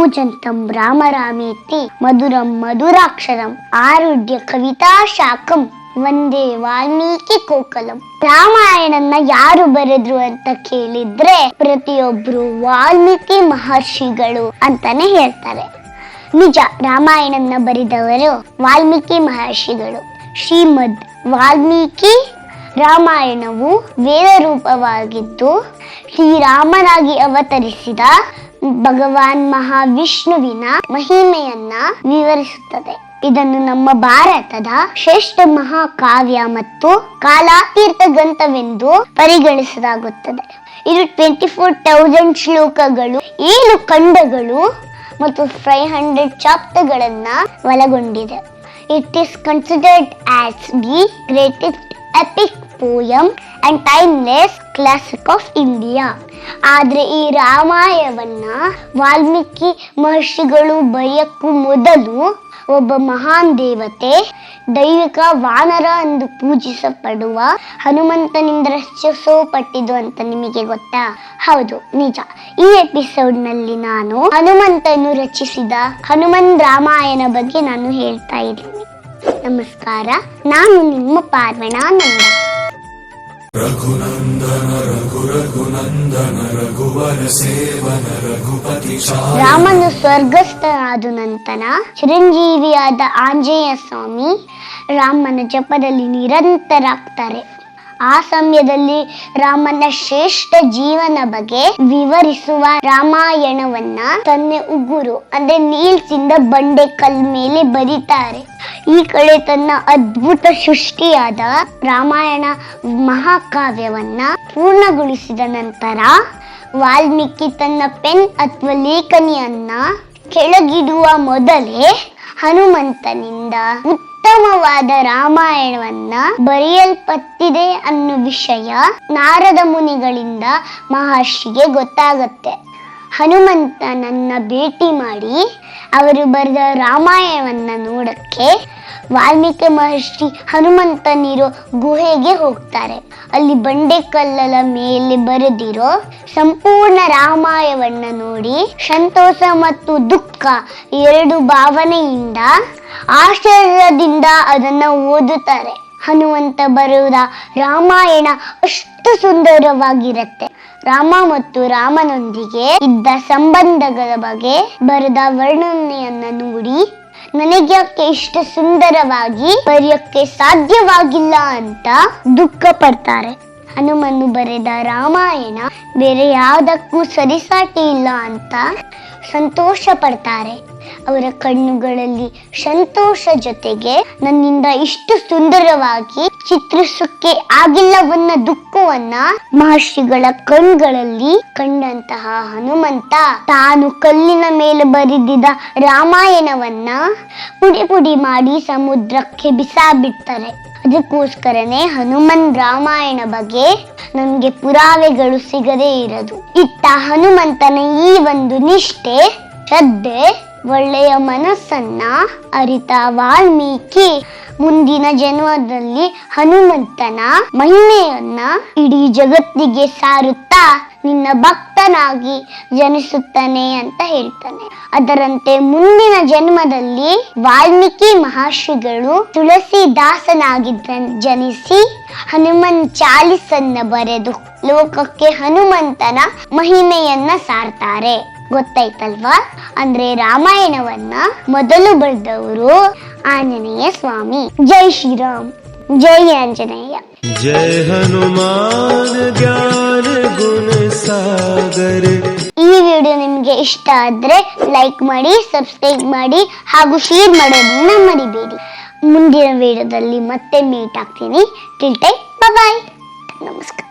ಕೂಜಂತಂ ರಾಮರಾಮೇತಿ ಮಧುರಂ ಮಧುರಾಕ್ಷರಂ ಆರುಢ್ಯ ಕವಿತಾ ಶಾಖಂ ಒಂದೇ ವಾಲ್ಮೀಕಿ ಕೋಕಲಂ. ರಾಮಾಯಣನ ಯಾರು ಬರೆದ್ರು ಅಂತ ಕೇಳಿದ್ರೆ ಪ್ರತಿಯೊಬ್ರು ವಾಲ್ಮೀಕಿ ಮಹರ್ಷಿಗಳು ಅಂತಾನೆ ಹೇಳ್ತಾರೆ. ನಿಜ ರಾಮಾಯಣನ ಬರೆದವರು ವಾಲ್ಮೀಕಿ ಮಹರ್ಷಿಗಳು. ಶ್ರೀಮದ್ ವಾಲ್ಮೀಕಿ ರಾಮಾಯಣವು ವೇದ ರೂಪವಾಗಿದ್ದು ಶ್ರೀರಾಮನಾಗಿ ಅವತರಿಸಿದ ಭಗವಾನ್ ಮಹಾವಿಷ್ಣುವಿನ ಮಹಿಮೆಯನ್ನ ವಿವರಿಸುತ್ತದೆ. ಇದನ್ನು ನಮ್ಮ ಭಾರತದ ಶ್ರೇಷ್ಠ ಮಹಾಕಾವ್ಯ ಮತ್ತು ಕಾಲಾತೀರ್ಥ ಗ್ರಂಥವೆಂದು ಪರಿಗಣಿಸಲಾಗುತ್ತದೆ. ಇದು ಟ್ವೆಂಟಿ ಫೋರ್ ತೌಸಂಡ್ ಶ್ಲೋಕಗಳು, ಏಳು ಖಂಡಗಳು ಮತ್ತು ಫೈವ್ ಹಂಡ್ರೆಡ್ ಚಾಪ್ಟರ್ಗಳನ್ನ ಒಳಗೊಂಡಿದೆ. It is considered as the greatest epic poem and timeless classic of India ಆದರೆ ಈ ರಾಮಾಯಣವನ್ನ ವಾಲ್ಮೀಕಿ ಮಹರ್ಷಿಗಳು ಬರೆಯಕ್ಕೂ ಮೊದಲು ಒಬ್ಬ ಮಹಾನ್ ದೇವತೆ, ದೈವಿಕ ವಾನರ ಎಂದು ಪೂಜಿಸಲ್ಪಡುವ ಹನುಮಂತನಿಂದ ರಚಿಸಲ್ಪಟ್ಟಿದ್ದು ಅಂತ ನಿಮಗೆ ಗೊತ್ತಾ? ಹೌದು, ನಿಜ. ಈ ಎಪಿಸೋಡ್ನಲ್ಲಿ ನಾನು ಹನುಮಂತನು ರಚಿಸಿದ ಹನುಮನ್ ರಾಮಾಯಣ ಬಗ್ಗೆ ನಾನು ಹೇಳ್ತಾ ಇದ್ದೀನಿ. ನಮಸ್ಕಾರ. ನಾನು ನಿಮ್ಮ ಪಾರ್ವಣಾನಂದ ರಾಮನು ಸ್ವರ್ಗಸ್ಥರಾದ ನಂತರ ಚಿರಂಜೀವಿಯಾದ ಆಂಜನೇಯ ಸ್ವಾಮಿ ರಾಮನ ಜಪದಲ್ಲಿ ನಿರಂತರಾಗ್ತಾರೆ. ಆ ಸಮಯದಲ್ಲಿ ರಾಮನ ಶ್ರೇಷ್ಠ ಜೀವನ ಬಗ್ಗೆ ವಿವರಿಸುವ ರಾಮಾಯಣವನ್ನ ತನ್ನ ಉಗುರು, ಅಂದ್ರೆ ನೀಲ್ಸಿಂದ ಬಂಡೆ ಕಲ್ ಮೇಲೆ ಬರೀತಾರೆ. ಈ ಕಡೆ ತನ್ನ ಅದ್ಭುತ ಸೃಷ್ಟಿಯಾದ ರಾಮಾಯಣ ಮಹಾಕಾವ್ಯವನ್ನ ಪೂರ್ಣಗೊಳಿಸಿದ ನಂತರ ವಾಲ್ಮೀಕಿ ತನ್ನ ಪೆನ್ ಅಥವಾ ಲೇಖನಿಯನ್ನ ಕೆಳಗಿಡುವ ಮೊದಲೇ ಹನುಮಂತನಿಂದ ಉತ್ತಮವಾದ ರಾಮಾಯಣವನ್ನ ಬರೆಯಲ್ಪಟ್ಟಿದೆ ಅನ್ನೋ ವಿಷಯ ನಾರದ ಮುನಿಗಳಿಂದ ಮಹರ್ಷಿಗೆ ಗೊತ್ತಾಗತ್ತೆ. ಹನುಮಂತನನ್ನ ಭೇಟಿ ಮಾಡಿ ಅವರು ಬರೆದ ರಾಮಾಯಣವನ್ನ ನೋಡಕ್ಕೆ ವಾಲ್ಮೀಕಿ ಮಹರ್ಷಿ ಹನುಮಂತನಿರೋ ಗುಹೆಗೆ ಹೋಗ್ತಾರೆ. ಅಲ್ಲಿ ಬಂಡೆ ಕಲ್ಲಲ ಮೇಲೆ ಬರೆದಿರೋ ಸಂಪೂರ್ಣ ರಾಮಾಯಣವನ್ನ ನೋಡಿ ಸಂತೋಷ ಮತ್ತು ದುಃಖ ಎರಡು ಭಾವನೆಯಿಂದ ಆಶ್ಚರ್ಯದಿಂದ ಅದನ್ನ ಓದುತ್ತಾರೆ. ಹನುಮಂತ ಬರುವುದ ರಾಮಾಯಣ ಅಷ್ಟು ಸುಂದರವಾಗಿರುತ್ತೆ. ರಾಮ ಮತ್ತು ರಾಮನೊಂದಿಗೆ ಇದ್ದ ಸಂಬಂಧಗಳ ಬಗ್ಗೆ ಬರೆದ ವರ್ಣನೆಯನ್ನ ನೋಡಿ ನನಗ್ಯಾಕೆ ಇಷ್ಟು ಸುಂದರವಾಗಿ ಬರೆಯಕ್ಕೆ ಸಾಧ್ಯವಾಗಿಲ್ಲ ಅಂತ ದುಃಖ ಪಡ್ತಾರೆ. ಹನುಮನು ಬರೆದ ರಾಮಾಯಣ ಬೇರೆ ಯಾವುದಕ್ಕೂ ಸರಿಸಾಟಿ ಇಲ್ಲ ಅಂತ ಸಂತೋಷ ಪಡ್ತಾರೆ. ಅವರ ಕಣ್ಣುಗಳಲ್ಲಿ ಸಂತೋಷ ಜೊತೆಗೆ ನನ್ನಿಂದ ಇಷ್ಟು ಸುಂದರವಾಗಿ ಚಿತ್ರಿಸಕ್ಕೆ ಆಗಿಲ್ಲವನ್ನ ದುಃಖವನ್ನ ಮಹರ್ಷಿಗಳ ಕಣ್ಗಳಲ್ಲಿ ಕಂಡಂತಹ ಹನುಮಂತ. ತಾನು ಕಲ್ಲಿನ ಮೇಲೆ ಬರೆದಿದ್ದ ರಾಮಾಯಣವನ್ನ ಪುಡಿ ಪುಡಿ ಮಾಡಿ ಸಮುದ್ರಕ್ಕೆ ಬಿಸಾಬಿಡ್ತಾರೆ ಅದಕ್ಕೋಸ್ಕರನೇ ಹನುಮನ್ ರಾಮಾಯಣ ಬಗ್ಗೆ ನಮ್ಗೆ ಪುರಾವೆಗಳು ಸಿಗದೇ ಇರದು. ಇತ್ತ ಹನುಮಂತನ ಈ ಒಂದು ನಿಷ್ಠೆ, ಶ್ರದ್ಧೆ ಒಳ್ಳೆಯ ಮನಸ್ಸನ್ನ ಅರಿತ ವಾಲ್ಮೀಕಿ, ಮುಂದಿನ ಜನ್ಮದಲ್ಲಿ ಹನುಮಂತನ ಮಹಿಮೆಯನ್ನ ಇಡೀ ಜಗತ್ತಿಗೆ ಸಾರುತ್ತಾ ನಿನ್ನ ಭಕ್ತನಾಗಿ ಜನಿಸುತ್ತಾನೆ ಅಂತ ಹೇಳ್ತಾನೆ. ಅದರಂತೆ ಮುಂದಿನ ಜನ್ಮದಲ್ಲಿ ವಾಲ್ಮೀಕಿ ಮಹರ್ಷಿಗಳು ತುಳಸಿ ದಾಸನಾಗಿದ್ದ ಜನಿಸಿ ಹನುಮನ್ ಚಾಲಿಸನ್ನ ಬರೆದು ಲೋಕಕ್ಕೆ ಹನುಮಂತನ ಮಹಿಮೆಯನ್ನ ಸಾರ್ತಾರೆ. ಗೊತ್ತಾಯ್ತಲ್ವಾ? ಅಂದ್ರೆ ರಾಮಾಯಣವನ್ನ ಮೊದಲು ಬರೆದವರು ಆಂಜನೇಯ ಸ್ವಾಮಿ. ಜೈ ಶ್ರೀರಾಮ್. ಜೈ ಆಂಜನೇಯ. ಜಯ ಹನುಮಾನ್ ಜ್ಞಾನ ಗುಣ ಸಾಗರ. ಈ ವಿಡಿಯೋ ನಿಮ್ಗೆ ಇಷ್ಟ ಆದ್ರೆ ಲೈಕ್ ಮಾಡಿ ಸಬ್ಸ್ಕ್ರೈಬ್ ಮಾಡಿ ಹಾಗೂ ಶೇರ್ ಮಾಡೋದನ್ನ ಮರಿಬೇಡಿ. ಮುಂದಿನ ವಿಡಿಯೋದಲ್ಲಿ ಮತ್ತೆ ಮೀಟ್ ಆಗ್ತೀನಿ. ಟಿಲ್ ಟೈಮ್ ಬಾಯ್ ನಮಸ್ಕಾರ.